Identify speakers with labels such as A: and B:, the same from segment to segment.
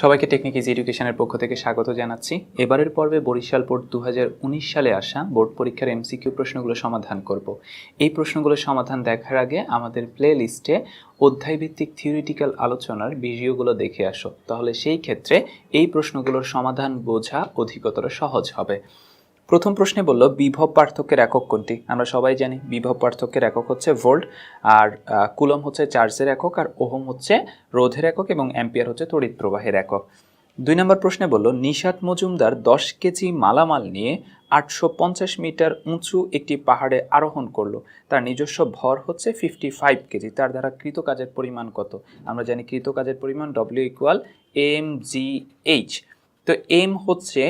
A: সবাইকে technique is এডুকেশনের পক্ষ থেকে স্বাগত জানাচ্ছি। এবারের পর্বে বরিশাল বোর্ড দু হাজার উনিশ সালে আসা বোর্ড পরীক্ষার এমসিকিউ প্রশ্নগুলো সমাধান করব। এই প্রশ্নগুলো সমাধান দেখার আগে আমাদের প্লে লিস্টে অধ্যায়ভিত্তিক থিওরিটিক্যাল আলোচনার ভিডিওগুলো দেখে আসো। তাহলে সেই ক্ষেত্রে এই প্রশ্নগুলোর সমাধান বোঝা অধিকতর সহজ হবে। প্রথম প্রশ্নে বলল, বিভব পার্থক্যের একক কোনটি? আমরা সবাই জানি বিভব পার্থক্যের একক হচ্ছে ভোল্ট, আর কুলম হচ্ছে চার্জের একক, আর ওহম হচ্ছে রোধের একক এবং অ্যাম্পিয়ার হচ্ছে তড়িৎ প্রবাহের একক। দুই নম্বর প্রশ্নে বলল নিশাত মজুমদার দশ কেজি মালামাল নিয়ে আটশো পঞ্চাশ মিটার উঁচু একটি পাহাড়ে আরোহণ করল। তার নিজস্ব ভর হচ্ছে ফিফটি ফাইভ কেজি, তার দ্বারা কৃত কাজের পরিমাণ কত? আমরা জানি কৃত কাজের পরিমাণ W equal M G H তো এম হচ্ছে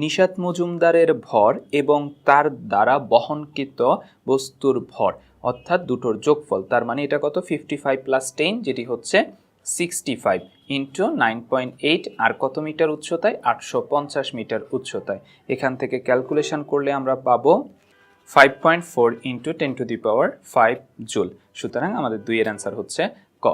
A: নিশাত মজুমদারের ভর এবং তার দ্বারা বহনকৃত বস্তুর ভর, অর্থাৎ দুটোর যোগফল, তার মানে এটা কত? ফিফটি ফাইভ প্লাস টেন যেটি হচ্ছে sixty five into nine point eight আর কত মিটার উচ্চতায়? আটশো পঞ্চাশ মিটার উচ্চতায়। এখান থেকে ক্যালকুলেশন করলে আমরা পাবো five point four into ten to the power five joule সুতরাং আমাদের দুইয়ের অ্যান্সার হচ্ছে ক।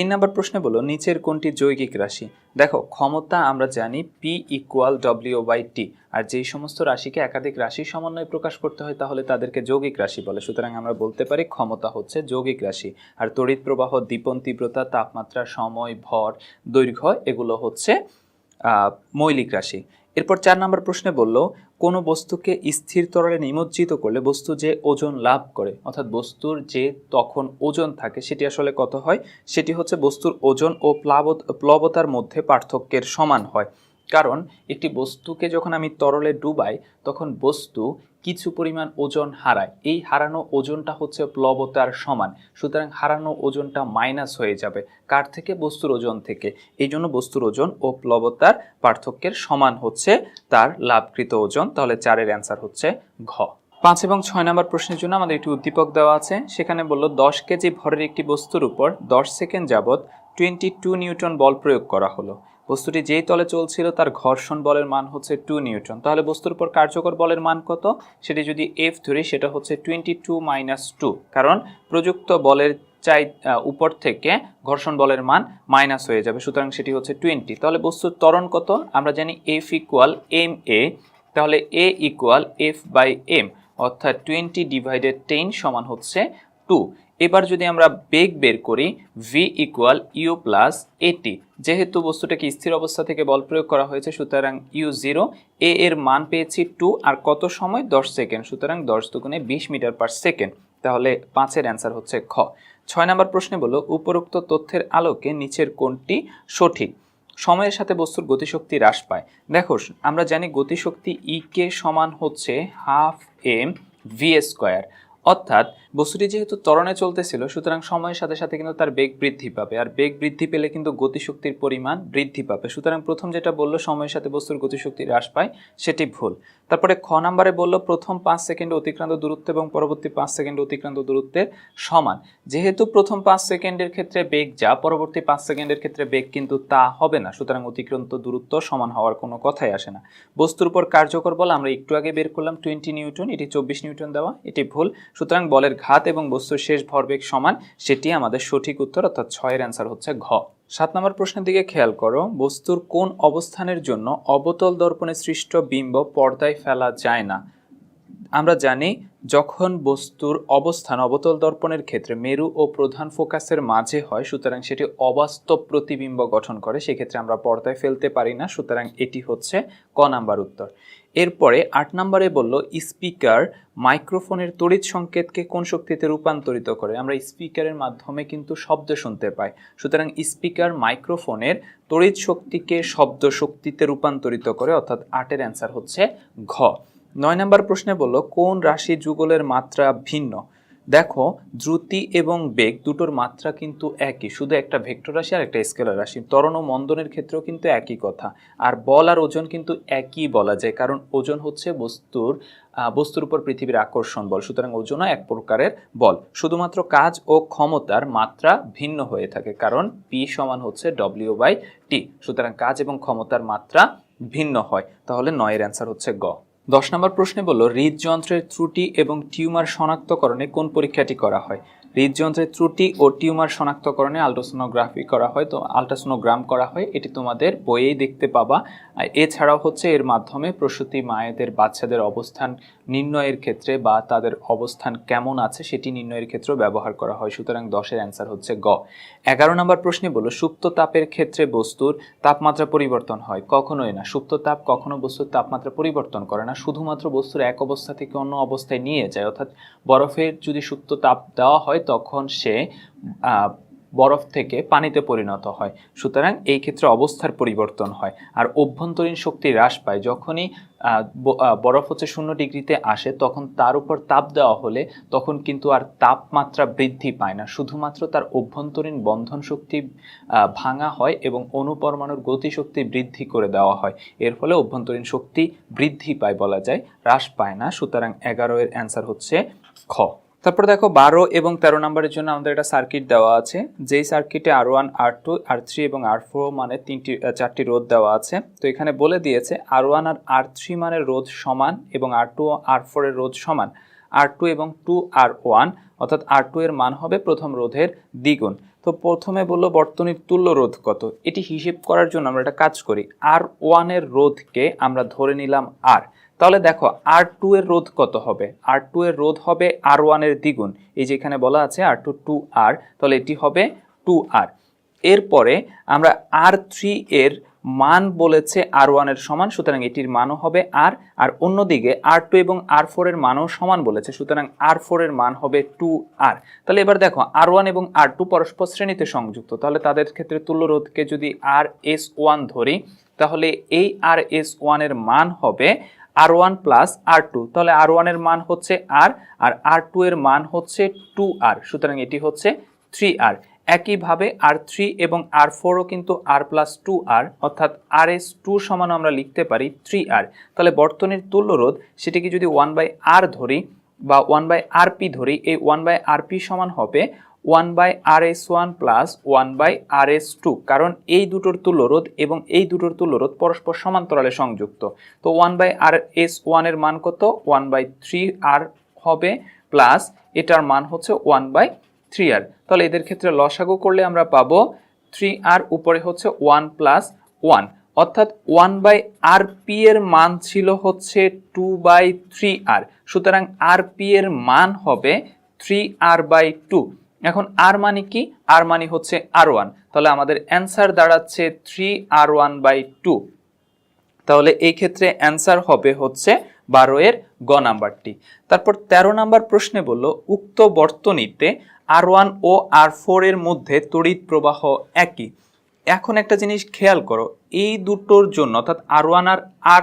A: তিন নম্বর প্রশ্নে বলো, নিচের কোনটি যৌগিক রাশি? দেখো, ক্ষমতা আমরা জানি P equal W by T আর যেই সমস্ত রাশিকে একাধিক রাশি সমন্বয়ে প্রকাশ করতে হয়, তাহলে তাদেরকে যৌগিক রাশি বলে। সুতরাং আমরা বলতে পারি ক্ষমতা হচ্ছে যৌগিক রাশি, আর তড়িৎ প্রবাহ দীপন তীব্রতা, তাপমাত্রা, সময়, ভর, দৈর্ঘ্য, এগুলো হচ্ছে মৌলিক রাশি। এরপর চার নম্বর প্রশ্নে বলল, কোনো বস্তুকে স্থির তরলে নিমজ্জিত করলে বস্তু যে ওজন লাভ করে, অর্থাৎ বস্তুর যে তখন ওজন থাকে সেটি আসলে কত হয়? সেটি হচ্ছে বস্তুর ওজন ও প্লাবত, প্লবতার মধ্যে পার্থক্যের সমান হয়। কারণ একটি বস্তুকে যখন আমি তরলে ডুবাই, তখন বস্তু কিছু পরিমাণ ওজন হারায়। এই হারানো ওজনটা হচ্ছে প্লবতার সমান। সুতরাং হারানো ওজনটা মাইনাস হয়ে যাবে কার থেকে? বস্তুর ওজন থেকে। এই জন্য বস্তুর ওজন ও প্লবতার পার্থক্যের সমান হচ্ছে তার লাভকৃত ওজন। তাহলে চারের অ্যান্সার হচ্ছে ঘ। পাঁচ এবং ছয় নম্বর প্রশ্নের জন্য আমাদের একটি উদ্দীপক দেওয়া আছে। সেখানে বলল, দশ কেজি ভরের একটি বস্তুর উপর দশ সেকেন্ড যাবৎ টোয়েন্টি টু নিউটন বল প্রয়োগ করা হলো। বস্তুটি যেই তলে চলছিল তার ঘর্ষণ বলের মান হচ্ছে টু নিউটন। তাহলে বস্তুর উপর কার্যকর বলের মান কত? সেটি যদি এফ ধরি, সেটা হচ্ছে টোয়েন্টি টু মাইনাস টু কারণ প্রযুক্ত বলের চাই উপর থেকে ঘর্ষণ বলের মান মাইনাস হয়ে যাবে, সুতরাং সেটি হচ্ছে টোয়েন্টি তাহলে বস্তুর ত্বরণ কত? আমরা জানি এফ ইকুয়াল এম এ তাহলে A equal F by M অর্থাৎ টোয়েন্টি ডিভাইডেড টেন সমান হচ্ছে টু এবার যদি আমরা বেগ বের করি ভি ইকুয়াল ইউ প্লাস এটি যেহেতু বস্তুটাকে স্থির অবস্থা থেকে বল প্রয়োগ করা হয়েছে, সুতরাং ইউ জিরো এ এর মান পেয়েছি টু আর কত সময়? দশ সেকেন্ড, সুতরাং দশ দুগুণে বিশ মিটার পার সেকেন্ড। তাহলে পাঁচের অ্যান্সার হচ্ছে খ। ছয় নম্বর প্রশ্নে বলো উপরোক্ত তথ্যের আলোকে নিচের কোনটি সঠিক। সময়ের সাথে বস্তুর গতিশক্তি হ্রাস পায়। দেখো, আমরা জানি গতিশক্তি ই কে সমান হচ্ছে হাফ এম ভি স্কোয়ার অর্থাৎ বস্তুটি যেহেতু ত্বরণে চলতেছিল, সুতরাং সময়ের সাথে সাথে কিন্তু তার বেগ বৃদ্ধি পাবে আর বেগ বৃদ্ধি পেলে কিন্তু গতিশক্তির পরিমাণ বৃদ্ধি পাবে। সুতরাং প্রথম যেটা বলল, সময়ের সাথে বস্তুর গতিশক্তি হ্রাস পায়, সেটি ভুল। তারপরে খ নাম্বারে বলল, প্রথম পাঁচ সেকেন্ড অতিক্রান্ত দূরত্ব এবং পরবর্তী পাঁচ সেকেন্ড অতিক্রান্ত দূরত্বের সমান। যেহেতু প্রথম পাঁচ সেকেন্ডের ক্ষেত্রে বেগ যা, পরবর্তী পাঁচ সেকেন্ডের ক্ষেত্রে বেগ কিন্তু তা হবে না, সুতরাং অতিক্রান্ত দূরত্ব সমান হওয়ার কোনো কথাই আসে না। বস্তুর উপর কার্যকর বল আমরা একটু আগে বের করলাম, টোয়েন্টি নিউটন, এটি চব্বিশ নিউটন দেওয়া, এটি ভুল। সুতরাং বলের ঘাত এবং বস্তুর শেষ ভরবেগ সমান, সেটি আমাদের সঠিক উত্তর, অর্থাৎ ছয়ের অ্যান্সার হচ্ছে ঘ। সাত নম্বর প্রশ্নের দিকে খেয়াল করো, বস্তুর কোন অবস্থানের জন্য অবতল দর্পণে সৃষ্ট বিম্ব পর্দায় ফেলা যায় না। আমরা জানি, যখন বস্তুর অবস্থান অবতল দর্পণের ক্ষেত্রে মেরু ও প্রধান ফোকাসের মাঝে হয়, সুতরাং সেটি অবাস্তব প্রতিবিম্ব গঠন করে, সেক্ষেত্রে আমরা পর্দায় ফেলতে পারি না, সুতরাং এটি হচ্ছে ক নাম্বার উত্তর। এরপরে আট নম্বরে বলল, স্পিকার মাইক্রোফোনের তড়িৎ সংকেতকে কোন শক্তিতে রূপান্তরিত করে? আমরা স্পিকারের মাধ্যমে কিন্তু শব্দ শুনতে পাই। সুতরাং স্পিকার মাইক্রোফোনের তড়িৎ শক্তিকে শব্দ শক্তিতে রূপান্তরিত করে, অর্থাৎ আটের অ্যান্সার হচ্ছে ঘ। নয় নম্বর প্রশ্নে বলল, কোন রাশি যুগলের মাত্রা ভিন্ন? দেখো, দ্রুতি এবং বেগ দুটোর মাত্রা কিন্তু একই। শুধু একটা ভেক্টর রাশি আর একটা স্কেলার রাশি। ত্বরণ ও মন্দনের ক্ষেত্রেও কিন্তু একই কথা। আর বল আর ওজন কিন্তু একই বলা যায়, কারণ ওজন হচ্ছে বস্তুর বস্তুর উপর পৃথিবীর আকর্ষণ বল। সুতরাং ওজনও এক প্রকারের বল। শুধুমাত্র কাজ ও ক্ষমতার মাত্রা ভিন্ন হয়ে থাকে, কারণ পি সমান হচ্ছে ডব্লিউ বাই টি সুতরাং কাজ এবং ক্ষমতার মাত্রা ভিন্ন হয়। তাহলে নয়ের অ্যান্সার হচ্ছে গ। দশ নম্বর প্রশ্নে বলল, হৃদযন্ত্রের ত্রুটি এবং টিউমার শনাক্তকরণে কোন পরীক্ষাটি করা হয়? হৃদযন্ত্রের ত্রুটি ও টিউমার শনাক্তকরণে আলট্রাসোনোগ্রাফি করা হয়, তো আলট্রাসোনোগ্রাম করা হয়, এটি তোমাদের বইয়েই দেখতে পাবা। এছাড়াও হচ্ছে এর মাধ্যমে প্রসূতি মায়েদের বাচ্চাদের অবস্থান নির্ণয়ের ক্ষেত্রে বা তাদের অবস্থান কেমন আছে সেটি নির্ণয়ের ক্ষেত্রেও ব্যবহার করা হয়। সুতরাং দশের অ্যান্সার হচ্ছে গ। এগারো নম্বর প্রশ্নে বলো সুপ্ত তাপের ক্ষেত্রে বস্তুর তাপমাত্রা পরিবর্তন হয়। কখনোই না। সুপ্ত তাপ কখনো বস্তুর তাপমাত্রা পরিবর্তন করে না। শুধুমাত্র বস্তুর এক অবস্থা থেকে অন্য অবস্থায় নিয়ে যায়। অর্থাৎ বরফের যদি সুপ্ত তাপ দেওয়া হয়, তখন সে বরফ থেকে পানিতে পরিণত হয়। সুতরাং এই ক্ষেত্রে অবস্থার পরিবর্তন হয়। আর অভ্যন্তরীণ শক্তি হ্রাস পায়। যখনই বরফ হচ্ছে শূন্য ডিগ্রিতে আসে, তখন তার উপর তাপ দেওয়া হলে তখন কিন্তু আর তাপমাত্রা বৃদ্ধি পায় না। শুধুমাত্র তার অভ্যন্তরীণ বন্ধন শক্তি ভাঙা হয় এবং অনুপরমাণুর গতিশক্তি বৃদ্ধি করে দেওয়া হয়। এর ফলে অভ্যন্তরীণ শক্তি বৃদ্ধি পায় বলা যায়, হ্রাস পায় না। সুতরাং এগারো এর অ্যান্সার হচ্ছে খ। তারপর দেখো বারো এবং তেরো নম্বরের জন্য আমাদের একটা সার্কিট দেওয়া আছে। যেই সার্কিটে R one R two R three এবং আর ফোর মানে তিনটি চারটি রোধ দেওয়া আছে। তো এখানে বলে দিয়েছে আর ওয়ান আর আর থ্রি মানে রোধ সমান এবং আর টু আর ফোরের রোধ সমান। আর টু এবং টু আর ওয়ান অর্থাৎ আর টু এর মান হবে প্রথম রোধের দ্বিগুণ। তো প্রথমে বলল বর্তনীর তুল্য রোধ কত? এটি হিসেব করার জন্য আমরা একটা কাজ করি। আর ওয়ানের রোধকে আমরা ধরে নিলাম আর তাহলে দেখো আর টু এর রোধ কত হবে? আর টু এর রোধ হবে আর ওয়ানের দ্বিগুণ। এই যে এখানে বলা আছে আর টু টু আর তাহলে এটি হবে টু আর এরপরে আমরা আর থ্রি এর মান বলেছে আর ওয়ানের সমান, সুতরাং এটির মানও হবে আর আর অন্যদিকে আর টু এবং আর ফোর এর মানও সমান বলেছে, সুতরাং আর ফোর এর মান হবে টু আর তাহলে এবার দেখো আর ওয়ান এবং আর টু পরস্পর শ্রেণীতে সংযুক্ত, তাহলে তাদের ক্ষেত্রে তুল্য রোধকে যদি আর এস ওয়ান ধরি, তাহলে এই আর এস ওয়ানের মান হবে R one plus R two. তাহলে আর ওয়ানের মান হচ্ছে আর আর আর টু এর মান হচ্ছে টু আর। সুতরাং এটি হচ্ছে থ্রি আর। একইভাবে আর থ্রি এবং আর ফোরও কিন্তু আর প্লাস টু আর, অর্থাৎ আর এস টু সমান আমরা লিখতে পারি থ্রি আর। তাহলে বর্তনীর তুল্য রোধ সেটিকে যদি ওয়ান বাই আর ধরি বা ওয়ান বাই আর পি ধরি, এই ওয়ান বাই আর পি সমান হবে one by R S one plus one by R S two. কারণ এই দুটোর তুল্যরোধ এবং এই দুটোর তুল্যরোধ পরস্পর সমান্তরালে সংযুক্ত। তো ওয়ান বাই আর এস ওয়ানের মান কত? ওয়ান বাই থ্রি আর হবে প্লাস এটার মান হচ্ছে ওয়ান বাই থ্রি আর। তাহলে এদের ক্ষেত্রে লসাগু করলে আমরা পাবো থ্রি আর উপরে হচ্ছে ওয়ান প্লাস ওয়ান। অর্থাৎ ওয়ান বাই আর পি এর মান ছিল হচ্ছে টু বাই থ্রি আর। সুতরাং আর পি এর মান হবে থ্রি আর বাই টু। এখন আর মানে কি? আর মানে হচ্ছে আর ওয়ান তাহলে আমাদের অ্যান্সার দাঁড়াচ্ছে three R one by two তাহলে এই ক্ষেত্রে অ্যান্সার হবে হচ্ছে বারো এর গ নাম্বারটি। তারপর ১৩ নাম্বার প্রশ্নে বলল, উক্ত বর্তনীতে আর ওয়ান ও আর ফোর এর মধ্যে তড়িৎ প্রবাহ একই। এখন একটা জিনিস খেয়াল করো, এই দুটোর জন্য অর্থাৎ আর ওয়ান আর আর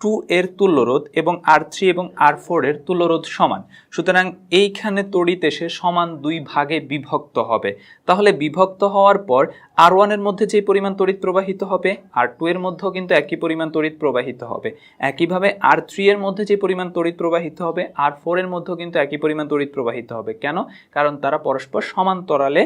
A: টু এর তুল্যরোধ এবং আর থ্রি এবং আর ফোর এর তুল্যরোধ সমান। সুতরাং এইখানে তড়িৎ এসে সমান দুই ভাগে বিভক্ত হবে। তাহলে বিভক্ত হওয়ার পর আর ওয়ানের মধ্যে যে পরিমাণ তড়িৎ প্রবাহিত হবে আর টু এর মধ্যেও কিন্তু একই পরিমাণ তড়িৎ প্রবাহিত হবে। একইভাবে আর থ্রি এর মধ্যে যে পরিমাণ তড়িৎ প্রবাহিত হবে আর ফোর এর মধ্যেও কিন্তু একই পরিমাণ তড়িৎ প্রবাহিত হবে। কেন? কারণ তারা পরস্পর সমান্তরালে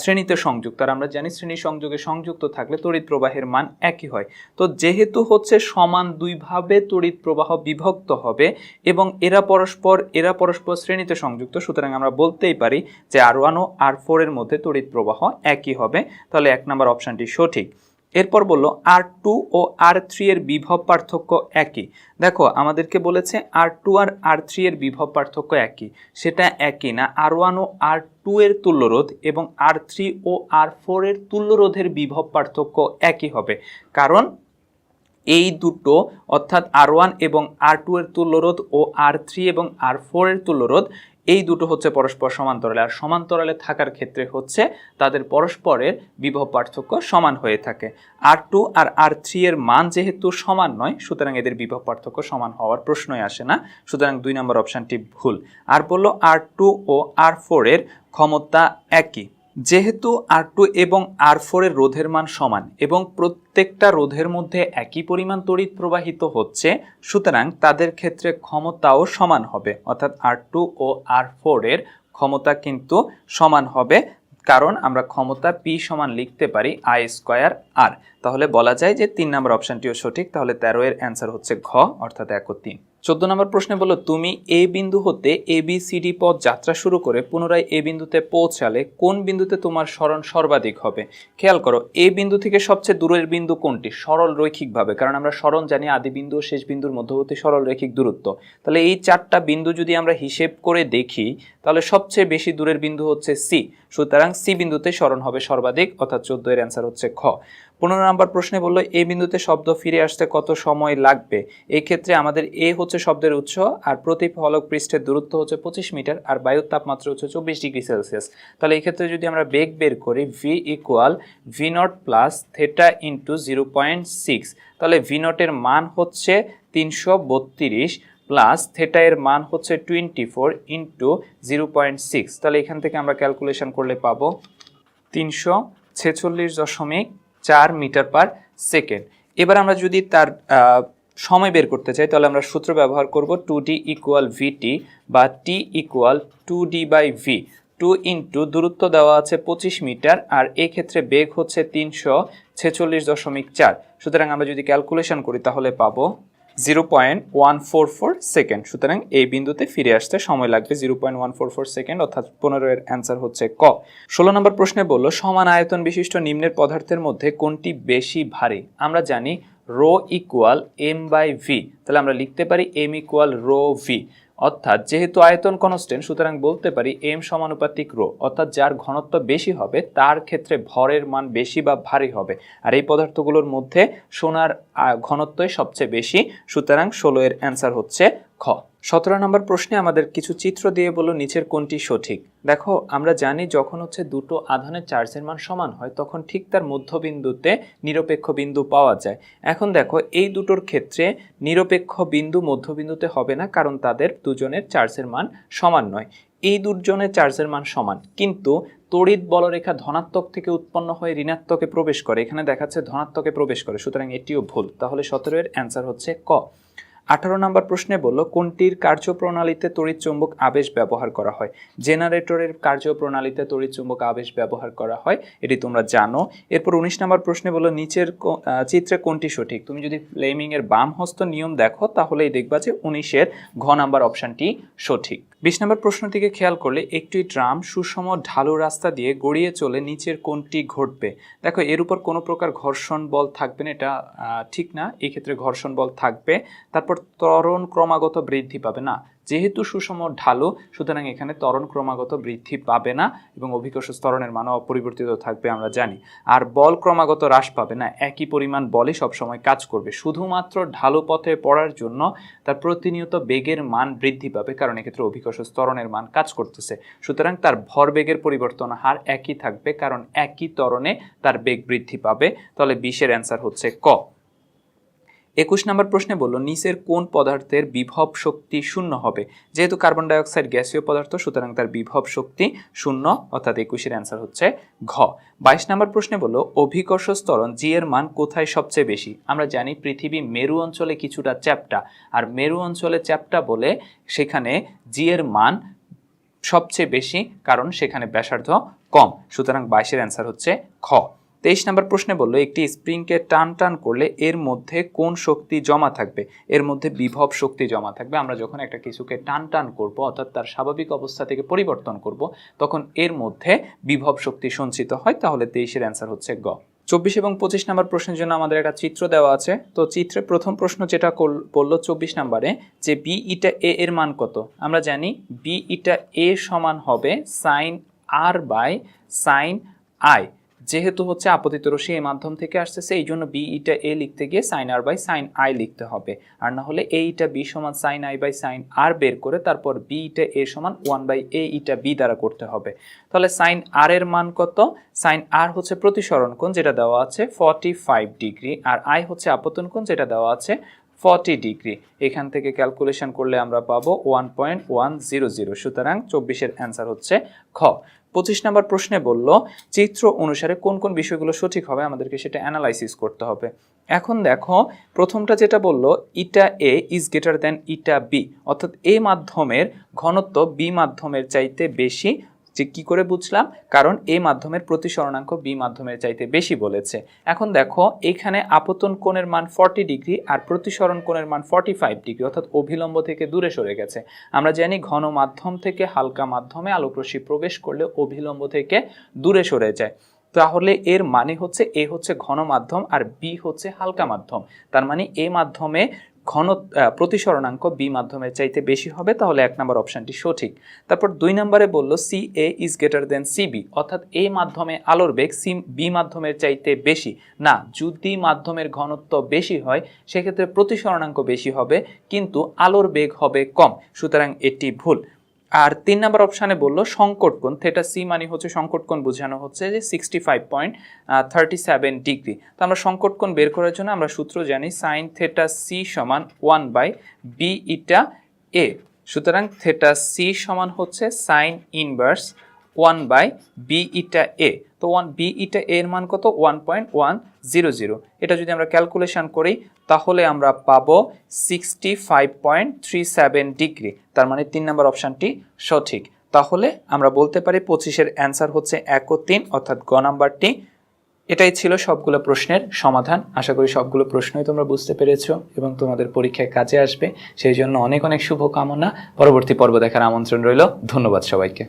A: শ্রেণীতে সংযুক্ত। আর আমরা জানি শ্রেণি সংযোগে সংযুক্ত থাকলে তড়িৎ প্রবাহের মান একই হয়। তো যেহেতু হচ্ছে সমান দুইভাবে তড়িৎ প্রবাহ বিভক্ত হবে এবং এরা পরস্পর এরা পরস্পর শ্রেণীতে সংযুক্ত, সুতরাং আমরা বলতেই পারি যে আর ওয়ান ও আর ফোর এর মধ্যে তড়িৎ প্রবাহ একই হবে। তাহলে এক নম্বর অপশনটি সঠিক। এরপর বলল আর টু ও আর থ্রি এর বিভব পার্থক্য একই। দেখো, আমাদেরকে বলেছে আর টু আর আর থ্রি এর বিভব পার্থক্য একই। সেটা একই না আর ওয়ান ও আর টু এর তুল্যরোধ এবং আর থ্রি ও আর ফোর এর তুল্যরোধের বিভব পার্থক্য একই হবে। কারণ এই দুটো, অর্থাৎ আর ওয়ান এবং আর টু এর তুল্যরোধ ও আর থ্রি এবং আর ফোর এর তুল্যরোধ এই দুটো হচ্ছে পরস্পর সমান্তরালে, আর সমান্তরালে থাকার ক্ষেত্রে হচ্ছে তাদের পরস্পরের বিভব পার্থক্য সমান হয়ে থাকে। আর টু আর আর থ্রি এর মান যেহেতু সমান নয়, সুতরাং এদের বিভব পার্থক্য সমান হওয়ার প্রশ্নই আসে না। সুতরাং দুই নম্বর অপশানটি ভুল। আর বলল আর টু ও আর ফোর এর ক্ষমতা একই। যেহেতু আর টু এবং আর ফোরের রোধের মান সমান এবং প্রত্যেকটা রোধের মধ্যে একই পরিমাণ তড়িৎ প্রবাহিত হচ্ছে, সুতরাং তাদের ক্ষেত্রে ক্ষমতাও সমান হবে। অর্থাৎ আর টু ও আর ফোরের ক্ষমতা কিন্তু সমান হবে, কারণ আমরা ক্ষমতা পি সমান লিখতে পারি আই স্কোয়ার আর। তাহলে বলা যায় যে তিন নম্বর অপশানটিও সঠিক, তাহলে তেরো এর অ্যান্সার হচ্ছে ঘ, অর্থাৎ এক ও তিন। চোদ্দ নম্বর প্রশ্নে বলল, তুমি এ বিন্দু হতে এ বি সি ডি পথ যাত্রা শুরু করে পুনরায় এ বিন্দুতে পৌঁছালে কোন বিন্দুতে তোমার স্মরণ সর্বাধিক হবে? খেয়াল করো, এ বিন্দু থেকে সবচেয়ে দূরের বিন্দু কোনটি? সরল রৈখিকভাবে, কারণ আমরা স্মরণ জানি আদি বিন্দু ও শেষ বিন্দুর মধ্যবর্তী সরল রৈখিক দূরত্ব। তাহলে এই চারটা বিন্দু যদি আমরা হিসেব করে দেখি, তাহলে সবচেয়ে বেশি দূরের বিন্দু হচ্ছে সি সুতরাং সি বিন্দুতে স্মরণ হবে সর্বাধিক, অর্থাৎ চোদ্দ এর অ্যান্সার হচ্ছে খ। পনেরো নম্বর প্রশ্নে বলল এই বিন্দুতে শব্দ ফিরে আসতে কত সময় লাগবে? এই ক্ষেত্রে আমাদের এ হচ্ছে শব্দের উৎস, আর প্রতি ফলক পৃষ্ঠের দূরত্ব হচ্ছে পঁচিশ মিটার, আর বায়ুর তাপমাত্রা হচ্ছে চব্বিশ ডিগ্রি সেলসিয়াস। তাহলে এই ক্ষেত্রে যদি আমরা বেগ বের করি V equal V not plus theta into zero point six তাহলে ভি নটের মান হচ্ছে তিনশো বত্রিশ প্লাস থেটা এর মান হচ্ছে twenty four into zero point six তাহলে এখান থেকে আমরা ক্যালকুলেশন করলে পাবো তিনশো ছেচল্লিশ দশমিক চার মিটার পার সেকেন্ড। এবার আমরা যদি তার সময় বের করতে চাই, তাহলে আমরা সূত্র ব্যবহার করব টু ডি ইকুয়াল ভিটি বা T equal two D by V two into দূরত্ব দেওয়া আছে পঁচিশ মিটার, আর এক্ষেত্রে বেগ হচ্ছে তিনশো ছেচল্লিশ দশমিক চার। সুতরাং আমরা যদি ক্যালকুলেশন করি, তাহলে পাবো zero point one four four second সুতরাং এই বিন্দুতে ফিরে আসতে সময় লাগবে zero point one four four second অর্থাৎ পনেরো এর অ্যান্সার হচ্ছে ক। ষোলো নম্বর প্রশ্নে বলল, সমান আয়তন বিশিষ্ট নিম্নের পদার্থের মধ্যে কোনটি বেশি ভারী? আমরা জানি rho equal M by V. তাহলে আমরা লিখতে পারি এম ইকুয়াল রো ভি। অর্থাৎ যেহেতু আয়তন কনস্ট্যান্ট সুতরাং বলতে পারি এম সমানুপাতিক রো, অর্থাৎ যার ঘনত্ব বেশি হবে, তার ক্ষেত্রে ভরের মান বেশি বা ভারী হবে। আর এই পদার্থগুলোর মধ্যে সোনার ঘনত্বই সবচেয়ে বেশি, সুতরাং ষোলো এর অ্যান্সার হচ্ছে খ। সতেরো নম্বর প্রশ্নে আমাদের কিছু চিত্র দিয়ে বলো নিচের কোনটি সঠিক। দেখো, আমরা জানি যখন হচ্ছে দুটো আধানের চার্জের মান সমান হয়, তখন ঠিক তার মধ্যবিন্দুতে নিরপেক্ষ বিন্দু পাওয়া যায়। এখন দেখো, এই দুটোর ক্ষেত্রে নিরপেক্ষ বিন্দু মধ্যবিন্দুতে হবে না, কারণ তাদের দুজনের চার্জের মান সমান নয়। এই দুজনের চার্জের মান সমান, কিন্তু তড়িৎ বলরেখা ধনাত্মক থেকে উৎপন্ন হয়ে ঋণাত্মকে প্রবেশ করে। এখানে দেখাচ্ছে ধনাত্মকে প্রবেশ করে, সুতরাং এটিও ভুল। তাহলে সতেরো এর অ্যান্সার হচ্ছে ক। আঠারো নম্বর প্রশ্নে বলল, কোনটির কার্যপ্রণালীতে তড়িৎ চুম্বক আবেশ ব্যবহার করা হয়? জেনারেটরের কার্যপ্রণালীতে তড়িৎ চুম্বক আবেশ ব্যবহার করা হয়, এটি তোমরা জানো। এরপর উনিশ নম্বর প্রশ্নে বলল, নিচের চিত্রে কোনটি সঠিক? তুমি যদি ফ্লেমিংয়ের বাম হস্ত নিয়ম দেখো, তাহলেই দেখবা যে উনিশের ঘ নাম্বার অপশানটি সঠিক। বিশ নম্বর প্রশ্নটিকে খেয়াল করলে একটি ট্রাম সুষম ঢালু রাস্তা দিয়ে গড়িয়ে চলে নিচের কোনটি ঘটবে। দেখো, এর উপর কোনো প্রকার ঘর্ষণ বল থাকবে না, এটা ঠিক না, এক্ষেত্রে ক্ষেত্রে ঘর্ষণ বল থাকবে। তারপর ত্বরণ ক্রমাগত বৃদ্ধি পাবে, না? যেহেতু সুষম ঢালু, সুতরাং এখানে ত্বরণ ক্রমাগত বৃদ্ধি পাবে না এবং অভিকর্ষ ত্বরণের মানও অপরিবর্তিত থাকবে আমরা জানি। আর বল ক্রমাগত হ্রাস পাবে না, একই পরিমাণ বলই সবসময় কাজ করবে। শুধুমাত্র ঢালু পথে পড়ার জন্য তার প্রতিনিয়ত বেগের মান বৃদ্ধি পাবে, কারণ এক্ষেত্রে অভিকর্ষ ত্বরণের মান কাজ করতেছে। সুতরাং তার ভরবেগের পরিবর্তন হার একই থাকবে, কারণ একই ত্বরণে তার বেগ বৃদ্ধি পাবে। তাহলে বিশের অ্যান্সার হচ্ছে ক। একুশ নম্বর প্রশ্নে বলল, নিচের কোন পদার্থের বিভব শক্তি শূন্য হবে? যেহেতু কার্বন ডাইঅক্সাইড গ্যাসীয় পদার্থ, সুতরাং তার বিভব শক্তি শূন্য, অর্থাৎ একুশের অ্যান্সার হচ্ছে ঘ। বাইশ নম্বর প্রশ্নে বলল, অভিকর্ষ স্তরণ জি এর মান কোথায় সবচেয়ে বেশি? আমরা জানি পৃথিবী মেরু অঞ্চলে কিছুটা চ্যাপ্টা, আর মেরু অঞ্চলে চ্যাপ্টা বলে সেখানে জি এর মান সবচেয়ে বেশি, কারণ সেখানে ব্যাসার্ধ কম। সুতরাং বাইশের অ্যান্সার হচ্ছে খ। তেইশ নম্বর প্রশ্নে বলল, একটি স্প্রিংকে টান টান করলে এর মধ্যে কোন শক্তি জমা থাকবে? এর মধ্যে বিভব শক্তি জমা থাকবে। আমরা যখন একটা কিছুকে টান টান করব, অর্থাৎ তার স্বাভাবিক অবস্থা থেকে পরিবর্তন করব, তখন এর মধ্যে বিভব শক্তি সঞ্চিত হয়। তাহলে তেইশের অ্যান্সার হচ্ছে গ। চব্বিশ এবং পঁচিশ নাম্বার প্রশ্নের জন্য আমাদের একটা চিত্র দেওয়া আছে। তো চিত্রে প্রথম প্রশ্ন যেটা বলল চব্বিশ নাম্বারে যে বি ইটা এ এর মান কত? আমরা জানি বি ইটা এ সমান হবে sine R by sine I যেহেতু হচ্ছে আপতিত রশ্মি এই মাধ্যম থেকে আসতেছে, এই জন্য বি ইটা এ লিখতে গিয়ে sine R by sine I লিখতে হবে। আর না হলে এ ইটা বি সমান sine I by sine R বের করে তারপর বি ইটা এ সমান one by A eta B দ্বারা করতে হবে। তাহলে সাইন আর এর মান কত? সাইন আর হচ্ছে প্রতিসরণ কোণ যেটা দেওয়া আছে ফর্টি ফাইভ ডিগ্রি আর আই হচ্ছে আপতন কোণ যেটা দেওয়া আছে ফর্টি ডিগ্রি এখান থেকে ক্যালকুলেশন করলে আমরা পাবো one point one zero zero সুতরাং চব্বিশের অ্যান্সার হচ্ছে খ। পঁচিশ নম্বর প্রশ্নে বলল, চিত্র অনুসারে কোন কোন বিষয়গুলো সঠিক হবে আমাদেরকে সেটা অ্যানালাইসিস করতে হবে। এখন দেখো, প্রথমটা যেটা বলল, eta A is greater than eta B, অর্থাৎ এ মাধ্যমের ঘনত্ব বি মাধ্যমের চাইতে বেশি যে কি করে বুঝলাম? কারণ এ মাধ্যমের প্রতিসরণাঙ্ক বি মাধ্যমের চাইতে বেশি বলেছে। এখন দেখো, এখানে আপতন কোণের মান ফর্টি ডিগ্রি আর প্রতিসরণ কোণের মান ফর্টি ফাইভ ডিগ্রি, অর্থাৎ অভিলম্ব থেকে দূরে সরে গেছে। আমরা জানি ঘন মাধ্যম থেকে হালকা মাধ্যমে আলোকরশ্মি প্রবেশ করলে অভিলম্ব থেকে দূরে সরে যায়। তাহলে এর মানে হচ্ছে এ হচ্ছে ঘন মাধ্যম আর বি হচ্ছে হালকা মাধ্যম। তার মানে এ মাধ্যমে ঘন প্রতিসরণাঙ্ক বি মাধ্যমের চাইতে বেশি হবে, তাহলে এক নম্বর অপশানটি সঠিক। তারপর দুই নম্বরে বলল C A is greater than CB অর্থাৎ এ মাধ্যমে আলোর বেগ সি বি মাধ্যমের চাইতে বেশি। না, যদি মাধ্যমের ঘনত্ব বেশি হয়, সেক্ষেত্রে প্রতিসরণাঙ্ক বেশি হবে, কিন্তু আলোর বেগ হবে কম। সুতরাং এটি ভুল। আর তিন নম্বর অপশানে বলল সংকট কোণ থেটা সি মানে হচ্ছে সংকট কোণ বোঝানো হচ্ছে যে sixty five point thirty seven degree তো আমরা সংকট কোণ বের করার জন্য আমরা সূত্র জানি সাইন থেটা সি সমান one by B eta A সুতরাং থেটা সি সমান হচ্ছে sine inverse one by B eta A তো ওয়ান বি ইটা এর মান কত? One point one zero zero এটা যদি আমরা ক্যালকুলেশন করি, তাহলে আমরা পাবো sixty five point three seven degree তার মানে তিন নম্বর অপশানটি সঠিক। তাহলে আমরা বলতে পারি পঁচিশের অ্যান্সার হচ্ছে এক ও তিন, অর্থাৎ গ নাম্বারটি। এটাই ছিল সবগুলো প্রশ্নের সমাধান। আশা করি সবগুলো প্রশ্নই তোমরা বুঝতে পেরেছ এবং তোমাদের পরীক্ষায় কাজে আসবে। সেই জন্য অনেক অনেক শুভকামনা। পরবর্তী পর্ব দেখার আমন্ত্রণ রইল। ধন্যবাদ সবাইকে।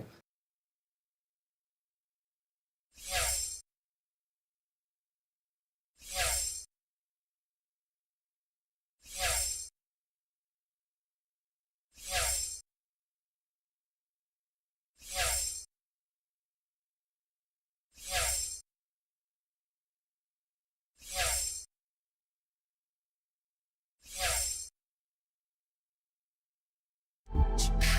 A: Thank you.